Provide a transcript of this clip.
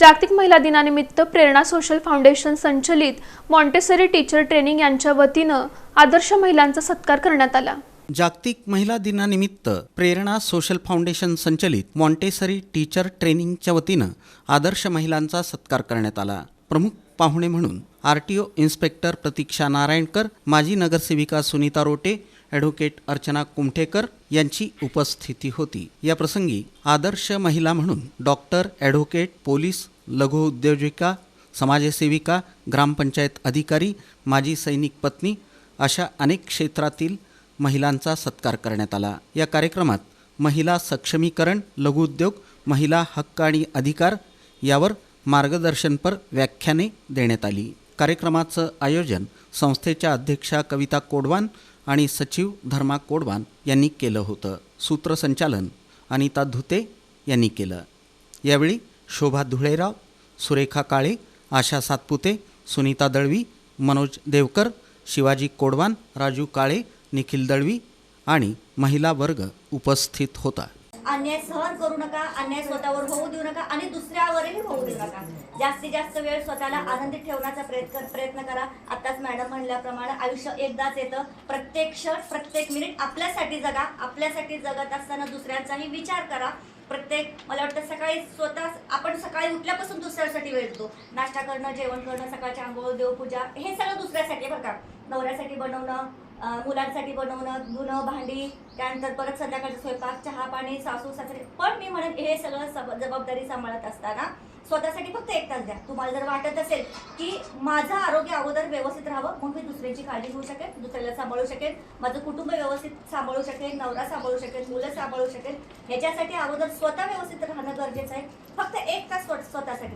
जागतिक महिला दिनानिमित्त प्रेरणा सोशल फाउंडेशन संचलित मॉन्टेसरी टीचर ट्रेनिंग यांच्या वतीनं आदर्श महिलांचा सत्कार करण्यात आला. जागतिक महिला दिनानिमित्त प्रेरणा सोशल फाउंडेशन संचलित मॉन्टेसरी टीचर ट्रेनिंगच्या वतीनं आदर्श महिलांचा सत्कार करण्यात आला. प्रमुख पाहुणे म्हणून R T O inspector Pratiksha Narayankar माजी नगरसेविका सुनीता रोटे ॲडव्होकेट अर्चना कुमठेकर यांची उपस्थिती होती. या प्रसंगी आदर्श महिला म्हणून डॉक्टर ॲडव्होकेट पोलीस लघुउद्योजिका समाजसेविका ग्रामपंचायत अधिकारी माजी सैनिक पत्नी अशा अनेक क्षेत्रातील महिलांचा सत्कार करण्यात आला. या कार्यक्रमात महिला सक्षमीकरण लघुउद्योग महिला हक्क आणि अधिकार यावर मार्गदर्शनपर व्याख्याने देण्यात आली. कार्यक्रमाचं आयोजन संस्थेच्या अध्यक्षा कविता कोडवान आणि सचिव धर्मा कोडवान यांनी केलं होतं. सूत्रसंचालन अनिता धुते यांनी केलं. यावेळी शोभा धुळेराव सुरेखा काळे आशा सातपुते सुनीता दळवी मनोज देवकर शिवाजी कोडवान राजू काळे निखिल दळवी आणि महिला वर्ग उपस्थित होता. अन्याय सहन करू नका अन्याय स्वतःवर होऊ देऊ नका आणि दुसऱ्यावरही होऊ देऊ नका. जास्तीत जास्त वेळ स्वतःला आनंदी ठेवण्याचा प्रयत्न प्रयत्न करा. आता मॅडम म्हणल्याप्रमाणे आयुष्य एकदाच येतं. प्रत्येक क्षण प्रत्येक मिनिट आपल्यासाठी जगा. आपल्यासाठी जगत असताना दुसऱ्यांचाही विचार करा. प्रत्येक मला वाटतं सकाळी स्वतः आपण सकाळी उठल्यापासून दुसऱ्यासाठी वेळ देतो. नाश्ता करणं जेवण करणं सकाळची आंघोळ देवपूजा हे सगळं दुसऱ्यासाठी बरं का. नवऱ्यासाठी बनवणं मुलांसाठी बनवणं धुणं भांडी त्यानंतर परत संध्याकाळचा स्वयंपाक चहा पाणी सासू सासरे. पण मी म्हणेन हे सगळं सब- जबाबदारी सांभाळत असताना स्वतःसाठी फक्त एक तास द्या. तुम्हाला जर वाटत असेल की माझं आरोग्य अगोदर व्यवस्थित राहावं मग मी दुसऱ्याची काळजी घेऊ शकेन दुसऱ्याला सांभाळू शकेन माझं कुटुंब व्यवस्थित सांभाळू शकेन नवरा सांभाळू शकेन मुलं सांभाळू शकेन. ह्याच्यासाठी अगोदर स्वतः व्यवस्थित राहणं गरजेचं आहे. फक्त एक तास स्व- स्वतःसाठी.